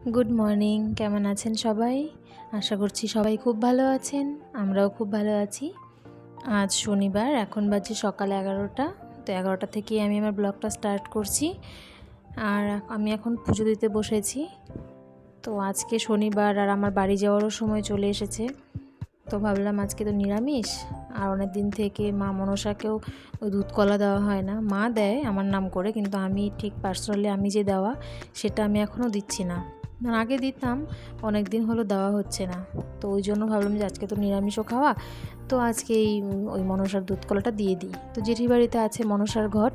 Good morning কেমন আছেন সবাই? আশা করছি সবাই খুব ভালো আছেন আমরাও খুব ভালো আছি। আজ শনিবার এখন বাজে সকাল এগারোটা তো এগারোটা থেকেই আমি আমার ব্লগটা স্টার্ট করছি। আর আমি এখন পুজো দিতে বসেছি। তো আজকে শনিবার আর আমার বাড়ি যাওয়ারও সময় চলে এসেছে। তো ভাবলাম আজকে তো নিরামিষ আর অনেক দিন থেকে মা মনসাকেও ওই দুধ কলা দেওয়া হয় না। মা দেয় আমার নাম করে কিন্তু আমি ঠিক পার্সোনালি আমি যে দেওয়া সেটা আমি এখনও দিচ্ছি না, আগে দিতাম অনেক দিন হলো দেওয়া হচ্ছে না। তো ওই জন্য ভাবলাম যে আজকে তো নিরামিষও খাওয়া, তো আজকে এই, ওই মনসার দুধ কলাটা দিয়ে দিই। তো জেঠি বাড়িতে আছে মনসার ঘট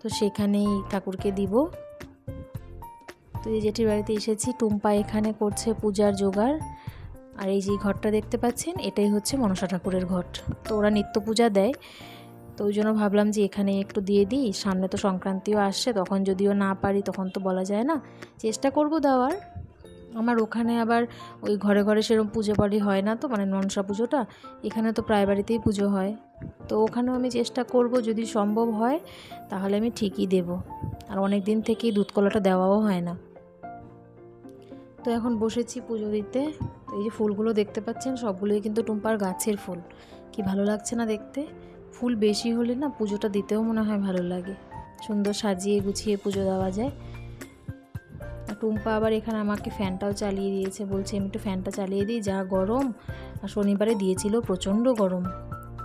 তো সেখানেই ঠাকুরকে দিব। তো এই জেঠির বাড়িতে এসেছি, টুম্পা এখানে করছে পূজার জোগাড়। আর এই যে ঘরটা দেখতে পাচ্ছেন, এটাই হচ্ছে মনসা ঠাকুরের ঘট তো ওরা নিত্য পূজা দেয়, তো ওই জন্য ভাবলাম যে এখানে একটু দিয়ে দিই। সামনে তো সংক্রান্তিও আসছে, তখন যদিও না পারি, তখন তো বলা যায় না। চেষ্টা করব দেওয়ার। আমার ওখানে আবার ওই ঘরে ঘরে সেরকম পুজো বাড়ি হয় না তো মানে মনসা পুজোটা। এখানে তো প্রায় বাড়িতেই পুজো হয়। তো ওখানেও আমি চেষ্টা করব যদি সম্ভব হয়, তাহলে আমি ঠিকই দেব। আর অনেক দিন থেকেই দুধ কলাটা দেওয়াও হয় না। তো এখন বসেছি পুজো দিতে। তো এই যে ফুলগুলো দেখতে পাচ্ছেন, সবগুলোই কিন্তু টুম্পার গাছের ফুল। কি ভালো লাগছে না দেখতে? ফুল বেশি হলে না পুজোটা দিতেও মনে হয় ভালো লাগে। সুন্দর সাজিয়ে গুছিয়ে পুজো দেওয়া যায়। টুম্পা আবার এখানে আমাকে ফ্যানটাও চালিয়ে দিয়েছে, বলছে আমি একটু ফ্যানটা চালিয়ে দিই, যা গরম। আর শনিবারে দিয়েছিল প্রচণ্ড গরম।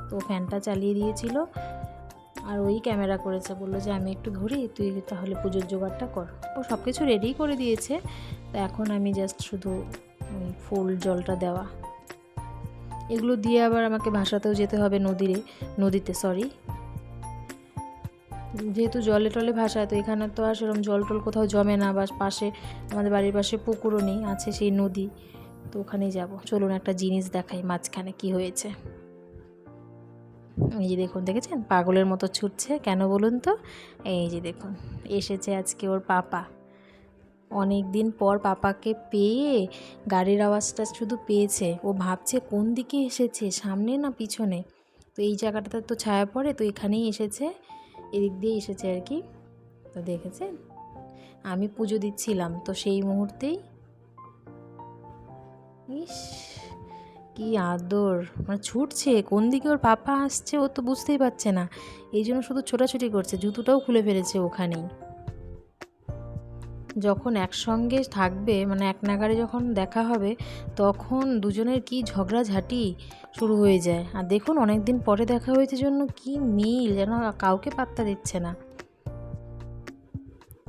তো ফ্যানটা চালিয়ে দিয়েছিল, আর ওই ক্যামেরা করেছে, বলল যে আমি একটু ধরি তুই তাহলে পুজোর জোগাড়টা কর। ও সব কিছু রেডি করে দিয়েছে, তো এখন আমি জাস্ট শুধু ওই ফুল জলটা দেওয়া। এগুলো দিয়ে আবার আমাকে ভাসাতেও যেতে হবে নদীরে, নদীতে সরি যেহেতু জলে টলে ভাসায়, তো এখানে তো আর সেরকম জল টল কোথাও জমে না বা পাশে আমাদের বাড়ির পাশে পুকুরও নেই, আছে সেই নদী, তো ওখানেই যাব। চলুন একটা জিনিস দেখাই মাঝখানে কি হয়েছে। এই যে দেখুন, দেখেছেন? পাগলের মতো ছুটছে, কেন বলুন তো? এই যে দেখুন, এসেছে আজকে ওর পাপা। অনেক দিন পর পাপাকে পেয়ে গাড়ির আওয়াজটা শুধু পেয়েছে, ও ভাবছে কোন দিকে এসেছে, সামনে না পিছনে? তো এই জায়গাটাতে তো ছায়া পড়ে, তো এখানেই এসেছে। এদিক দিয়ে এসেছে আর কি। তো দেখেছেন? আমি পুজো দিচ্ছিলাম, তো সেই মুহূর্তেই ইস, কি আদর। মানে ছুটছে, কোন দিকে ওর পাপা আসছে ও তো বুঝতেই পারছে না। এই জন্য শুধু ছোটাছুটি করছে, জুতোটাও খুলে ফেলেছে ওখানেই। যখন একসঙ্গে থাকবে মানে এক নাগারে যখন দেখা হবে, তখন দুজনের কি ঝগড়াঝাটি শুরু হয়ে যায়। আর দেখুন অনেক দিন পরে দেখা হয়েছে জন্য কি মিল, যেন কাউকে পাত্তা দিচ্ছে না।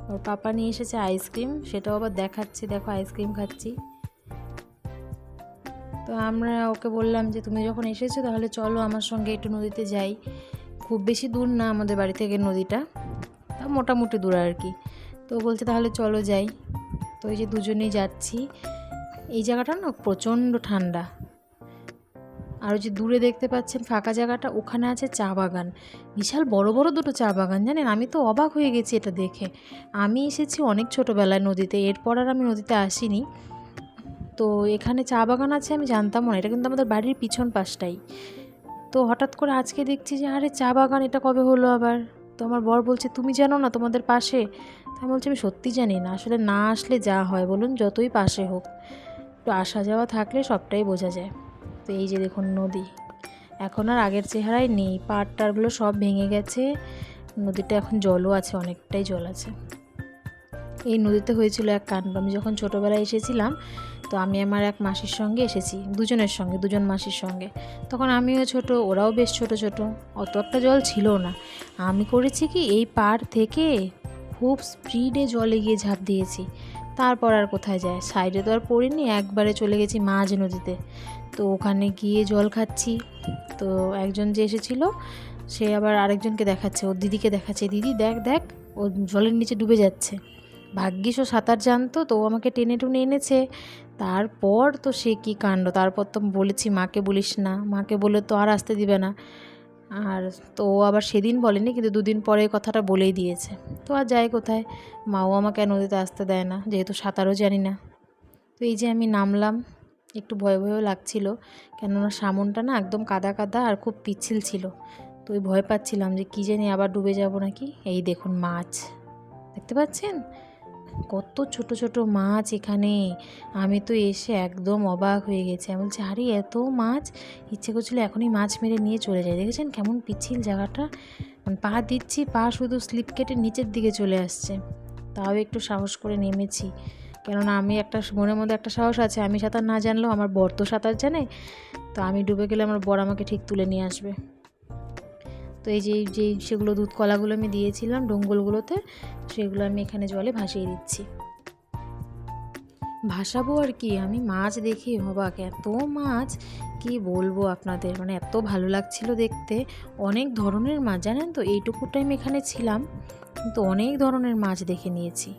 ওর পাপা নিয়ে এসেছে আইসক্রিম, সেটাও আবার দেখাচ্ছি, দেখো আইসক্রিম খাচ্ছি। তো আমরা ওকে বললাম যে, তুমি যখন এসেছ, তাহলে চলো আমার সঙ্গে একটু নদীতে যাই। খুব বেশি দূর না আমাদের বাড়ি থেকে নদীটা মোটামুটি দূর আর কি। তো বলছে, তাহলে চলো যাই। তো এই যে দুজনেই যাচ্ছি। এই জায়গাটা না প্রচণ্ড ঠান্ডা। আর ওই যে দূরে দেখতে পাচ্ছেন ফাঁকা জায়গাটা, ওখানে আছে চা বাগান। বিশাল বড় বড় দুটো চা বাগান, জানেন? আমি তো অবাক হয়ে গেছি এটা দেখে। আমি এসেছি অনেক ছোটোবেলায় নদীতে, এরপর আর আমি নদীতে আসিনি। তো এখানে চা বাগান আছে, আমি জানতাম না। এটা কিন্তু আমাদের বাড়ির পিছন পাশটাই। তো হঠাৎ করে আজকে দেখছি যে, আরে চা বাগান, এটা কবে হলো আবার? তো আমার বর বলছে, তুমি জানো না তোমাদের পাশে? আমি বলছি, আমি সত্যি জানি না। আসলে না আসলে যা হয় বলুন, যতই পাশে হোক, একটু আসা যাওয়া থাকলে সবটাই বোঝা যায়। তো এই যে দেখুন নদী, এখন আর আগের চেহারায় নেই। পাড় টাড়গুলো সব ভেঙে গেছে নদীটা এখন জলও আছে, অনেকটাই জল আছে। এই নদীতে হয়েছিল এক কাণ্ড। আমি যখন ছোটোবেলায় এসেছিলাম তো আমি আমার এক মাসির সঙ্গে এসেছি, দুজনের সঙ্গে, দুজন মাসির সঙ্গে। তখন আমিও ছোট, ওরাও বেশ ছোট ছোট, অত একটা জল ছিল না। আমি করেছি কি, এই পাড় থেকে খুব স্পিডে জলে গিয়ে ঝাঁপ দিয়েছি। তারপর আর কোথায় যায়? সাইডে তো আর পড়িনি, একবারে চলে গেছি মাঝ নদীতে। তো ওখানে গিয়ে জল খাচ্ছি। তো একজন যে এসেছিল, সে আবার আরেকজনকে দেখাচ্ছে, ওর দিদিকে দেখাচ্ছে, দিদি, দেখ দেখ, ও জলের নিচে ডুবে যাচ্ছে। ভাগ্যিস ও সাঁতার জানতো, তো ও আমাকে টেনে টুনে এনেছে। তারপর তো সে কি কাণ্ড? তারপর তো বলেছি, মাকে বলিস না। মাকে বলে তো আর আসতে দিবে না। আর তো আবার সেদিন বলেনি, কিন্তু দুদিন পরে কথাটা বলেই দিয়েছে। তো আর যায় কোথায়? মাও আমাকে নদীতে আসতে দেয় না, যেহেতু সাঁতারও জানি না। তো এই যে আমি নামলাম, একটু ভয় ভয়ও লাগছিল, কেননা সামনটা না একদম কাদা কাদা আর খুব পিচ্ছিল ছিল। তো ওই ভয় পাচ্ছিলাম যে কী জানি আবার ডুবে যাব নাকি? এই দেখুন মাছ। দেখতে পাচ্ছেন? কত ছোট ছোট মাছ এখানে। আমি তো এসে একদম অবাক হয়ে গেছি। আমি বলছি, আরে, এত মাছ? ইচ্ছে করছিল এখনই মাছ মেরে নিয়ে চলে যায় দেখেছেন কেমন পিছিল জায়গাটা? পা দিচ্ছি, পা শুধু স্লিপ কেটে নিচের দিকে চলে আসছে। তাও একটু সাহস করে নেমেছি। কেননা আমি একটা মনের মধ্যে একটা সাহস আছে। আমি সাঁতার না জানলেও আমার বর তো সাঁতার জানে। তো আমি ডুবে গেলে আমার বর আমাকে ঠিক তুলে নিয়ে আসবে। তো এই যে যে সেগুলো দুধ কলাগুলো আমি দিয়েছিলাম ডোঙ্গলগুলোতে, সেগুলো আমি এখানে জলে ভাসিয়ে দিচ্ছি। ভাসাবো আর কি, আমি মাছ দেখি অবাক এত মাছ, কি বলব আপনাদের মানে এত ভালো লাগছিল দেখতে। অনেক ধরনের মাছ, জানেন তো? এইটুকু টাইম এখানে ছিলাম তো অনেক ধরনের মাছ দেখে নিয়েছি।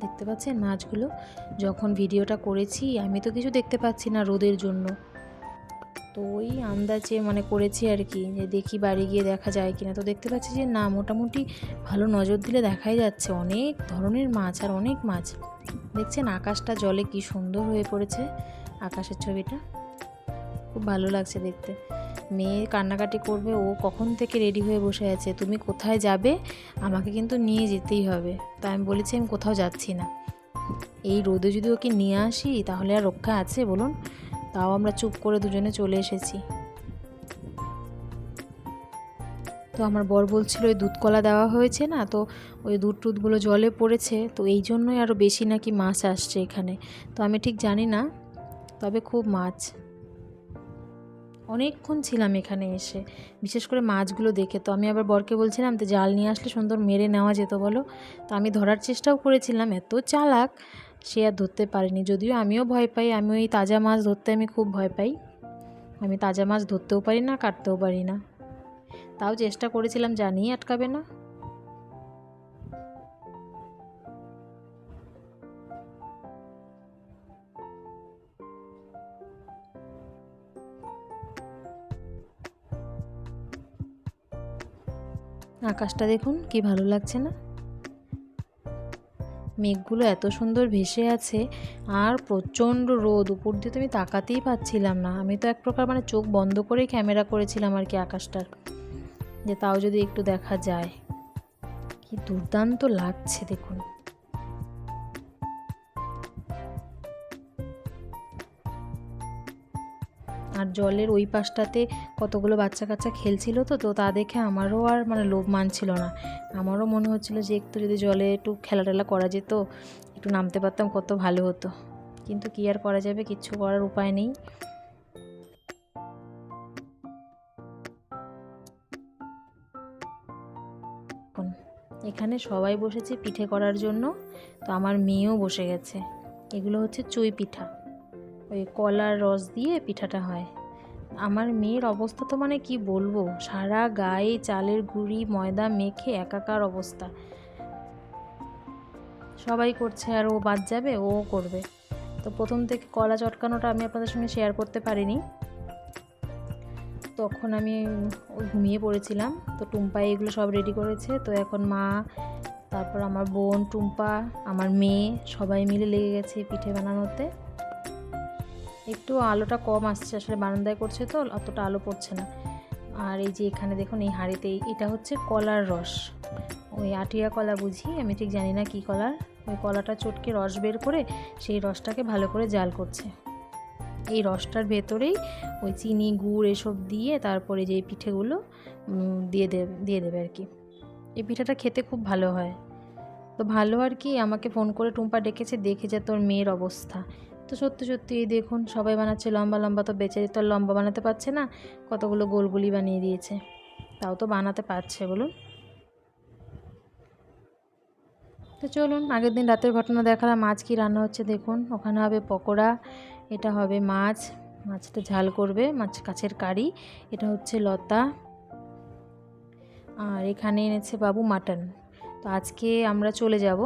দেখতে পাচ্ছেন মাছগুলো? যখন ভিডিওটা করেছি, আমি তো কিছু দেখতে পাচ্ছি না রোদের জন্য। তো ওই আন্দাজে মানে করেছি আর কি, যে দেখি বাড়ি গিয়ে দেখা যায় কিনা। তো দেখতে পাচ্ছি যে না, মোটামুটি ভালো নজর দিলে দেখাই যাচ্ছে। অনেক ধরনের মাছ আর অনেক মাছ। দেখছেন আকাশটা, জলে কি সুন্দর হয়ে পড়েছে আকাশের ছবিটা। খুব ভালো লাগছে দেখতে। মেয়ে কান্নাকাটি করবে, ও কখন থেকে রেডি হয়ে বসে আছে? তুমি কোথায় যাবে? আমাকে কিন্তু নিয়ে যেতেই হবে। তাই আমি বলেছি, আমি কোথাও যাচ্ছি না। এই রোদে যদি ওকে নিয়ে আসি, তাহলে আর রক্ষা আছে বলুন? তাও আমরা চুপ করে দুজনে চলে এসেছি। তো আমার বর বলছিল, ওই দুধ কলা দেওয়া হয়েছে না? তো ওই দুধ টুধগুলো জলে পড়েছে, তো এই জন্যই আরও বেশি নাকি মাছ আসছে এখানে। তো আমি ঠিক জানি না, তবে খুব মাছ। অনেকক্ষণ ছিলাম এখানে এসে, বিশেষ করে মাছগুলো দেখে। তো আমি আবার বরকে বলছিলাম, তো জাল নিয়ে আসলে সুন্দর মেরে নেওয়া যেত বলো? তো আমি ধরার চেষ্টাও করেছিলাম, এত চালাক সে আর ধরতে পারিনি। যদিও আমিও ভয় পাই আমি ওই তাজা মাছ ধরতে আমি খুব ভয় পাই। আমি তাজা মাছ ধরতেও পারি না, কাটতেও পারি না। তাও চেষ্টা করেছিলাম, জানিয়ে আটকাবে না। আকাশটা দেখুন, কি ভালো লাগছে না? মেঘগুলো এত সুন্দর ভেসে আছে, আর প্রচণ্ড রোদ। উপর দিয়ে তো আমি তাকাতেই পাচ্ছিলাম না। আমি তো এক প্রকার মানে চোখ বন্ধ করেই ক্যামেরা করেছিলাম আর কি আকাশটার। যে তাও যদি একটু দেখা যায়। কি দুর্দান্ত লাগছে দেখুন। জলের ওই পাশটাতে কতগুলো বাচ্চা কাচ্চা খেলছিল তো তো তা দেখে আমারও আর মানে লোভ মানছিল না। আমারও মনে হচ্ছিল যে একটু যদি জলে একটু খেলা টেলা করা যেত, একটু নামতে পারতাম কত ভালো হতো। কিন্তু কী আর করা যাবে, কিচ্ছু করার উপায় নেই। এখানে সবাই বসেছে পিঠে করার জন্য, তো আমার মেয়েও বসে গেছে। এগুলো হচ্ছে চুই পিঠা। ওই কলার রস দিয়ে পিঠাটা হয়। আমার মেয়ের অবস্থা তো মানে কি বলব? সারা গায়ে চালের গুঁড়ি, ময়দা মেখে একাকার অবস্থা। সবাই করছে আর ও বাদ যাবে, ও করবে। তো প্রথম থেকে কলা চটকানোটা আমি আপনাদের সঙ্গে শেয়ার করতে পারিনি। তখন আমি ঘুমিয়ে পড়েছিলাম। তো টুম্পা এগুলো সব রেডি করেছে। তো এখন মা, তারপর আমার বোন, টুম্পা, আমার মেয়ে সবাই মিলে লেগে গেছে পিঠে বানানোতে। একটু আলোটা কম আসছে, আসলে বারান্দায় করছে তো, অতটা আলো পড়ছে না। আর এই যে এখানে দেখুন, এই হাঁড়িতে এটা হচ্ছে কলার রস। ওই আটিয়া কলা বুঝি, আমি ঠিক জানি না কী কলার। ওই কলাটা চটকে রস বের করে, সেই রসটাকে ভালো করে জাল করছে। এই রসটার ভেতরেই ওই চিনি, গুড় এসব দিয়ে তারপরে যে পিঠেগুলো দিয়ে দেবে দিয়ে দেবে আর কি। এই পিঠাটা খেতে খুব ভালো হয়। তো ভালো আর কি, আমাকে ফোন করে টুম্পা ডেকেছে, দেখে যে তোর মেয়ের অবস্থা। তো সত্যি সত্যি দেখুন, সবাই বানাচ্ছে লম্বা লম্বা তো বেচারি তো লম্বা বানাতে পারছে না। কতগুলো গোলগুলি বানিয়ে দিয়েছে। তাও তো বানাতে পারছে, বলুন। তো চলুন, আগের দিন রাতের ঘটনা দেখালাম মাছ কি রান্না হচ্ছে দেখুন। ওখানে হবে পকোড়া, এটা হবে মাছ। মাছটা ঝাল করবে, মাছ কাছের কারি, এটা হচ্ছে লতা। আর এখানে এনেছে বাবু মাটন। তো আজকে আমরা চলে যাব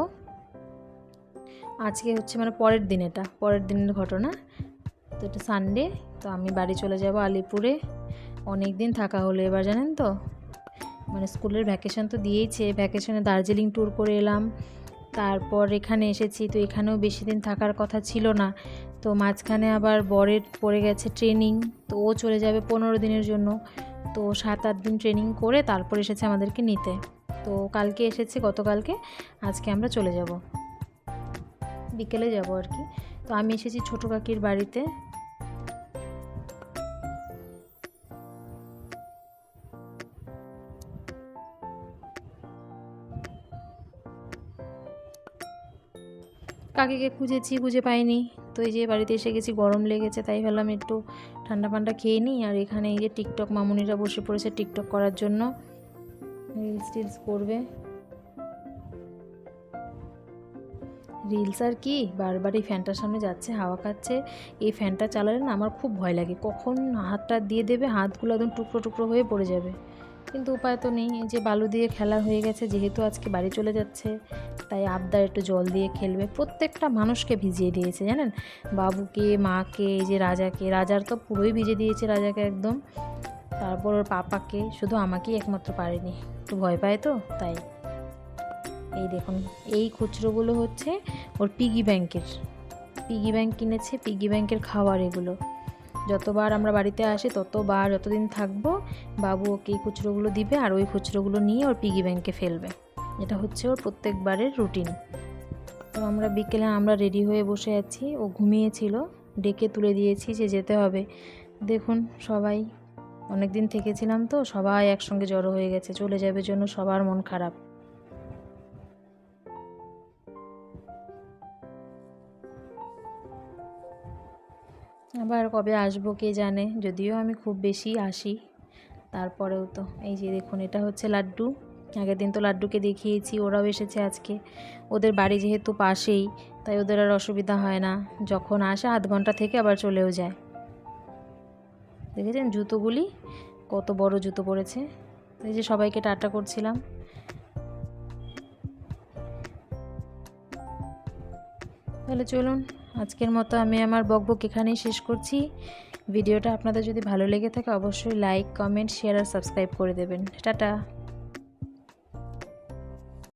আজকে হচ্ছে মানে পরের দিন এটা, পরের দিনের ঘটনা। তো এটা সানডে তো আমি বাড়ি চলে যাব আলিপুরে। অনেক দিন থাকা হলো এবার, জানেন তো? মানে স্কুলের ভ্যাকেশন তো দিয়েইছে ভ্যাকেশনে দার্জিলিং ট্যুর করে এলাম। তারপর এখানে এসেছি, তো এখানেও বেশি দিন থাকার কথা ছিল না। তো মাঝখানে আবার বরের পড়ে গেছে ট্রেনিং তো ও চলে যাবে পনেরো দিনের জন্য। তো সাত আট দিন ট্রেনিং করে তারপর এসেছে আমাদেরকে নিতে। তো কালকে এসেছে, গতকালকে। আজকে আমরা চলে যাব। বিকেলে যাব আর কি। তো আমি এসেছি ছোটো কাকির বাড়িতে। কাকিকে খুঁজেছি, খুঁজে পাইনি। তো এই যে বাড়িতে এসে গেছি, গরম লেগেছে, তাই ভাবলাম একটু ঠান্ডা ফান্ডা খেয়ে নিই। আর এখানে এই যে টিকটক মামুনিরা বসে পড়েছে টিকটক করার জন্য। রিলস টিলস করবে। রিলস আর কি, বারবার এই ফ্যানটার সামনে যাচ্ছে, হাওয়া খাচ্ছে। এই ফ্যানটা চালালে না আমার খুব ভয় লাগে। কখন হাতটা দিয়ে দেবে, হাতগুলো একদম টুকরো টুকরো হয়ে পড়ে যাবে। কিন্তু উপায় তো নেই যে বালু দিয়ে খেলা হয়ে গেছে, যেহেতু আজকে বাড়ি চলে যাচ্ছে, তাই আবদার একটু জল দিয়ে খেলবে। প্রত্যেকটা মানুষকে ভিজিয়ে দিয়েছে, জানেন? বাবুকে, মাকে, এই যে রাজাকে, রাজার তো পুরোই ভিজে দিয়েছে রাজাকে একদম। তারপর ওর পাপাকে, শুধু আমাকেই একমাত্র পারেনি। একটু ভয় পায় তো, তাই। এই দেখুন, এই খুচরোগুলো হচ্ছে ওর পিগি ব্যাংকের পিগি ব্যাংক কিনেছে পিগি ব্যাংকের খাবার এগুলো। যতবার আমরা বাড়িতে আসি, ততবার যতদিন থাকব, বাবু ওকে এই খুচরোগুলো দিবে আর ওই খুচরোগুলো নিয়ে ওর পিগি ব্যাংকে ফেলবে। এটা হচ্ছে ওর প্রত্যেকবারের রুটিন তো আমরা বিকেলে আমরা রেডি হয়ে বসে আছি, ও ঘুমিয়েছিল, ডেকে তুলে দিয়েছি যে যেতে হবে। দেখুন, সবাই অনেক দিন থেকেছিলাম তো, সবাই একসঙ্গে জড়ো হয়ে গেছে, চলে যাবে জন্য সবার মন খারাপ। আবার কবে আসব কে জানে? যদিও আমি খুব বেশি আসি। তারপরেও তো, এই যে দেখুন, এটা হচ্ছে লাড্ডু। আগের দিন তো লাড্ডুকে দেখিয়েছি, ওরাও এসেছে আজকে। ওদের বাড়ি যেহেতু পাশেই, তাই ওদের আর অসুবিধা হয় না। যখন আসে, আধ ঘণ্টা থেকে আবার চলেও যায়। দেখেছেন জুতোগুলি? কত বড় জুতো পরেছে এই যে সবাইকে টাটা করছিলাম। তাহলে চলুন। আজকের মতো আমি আমার বকবক এখানেই শেষ করছি। ভিডিওটা আপনাদের যদি ভালো লেগে থাকে, অবশ্যই লাইক কমেন্ট শেয়ার আর সাবস্ক্রাইব করে দেবেন। টাটা।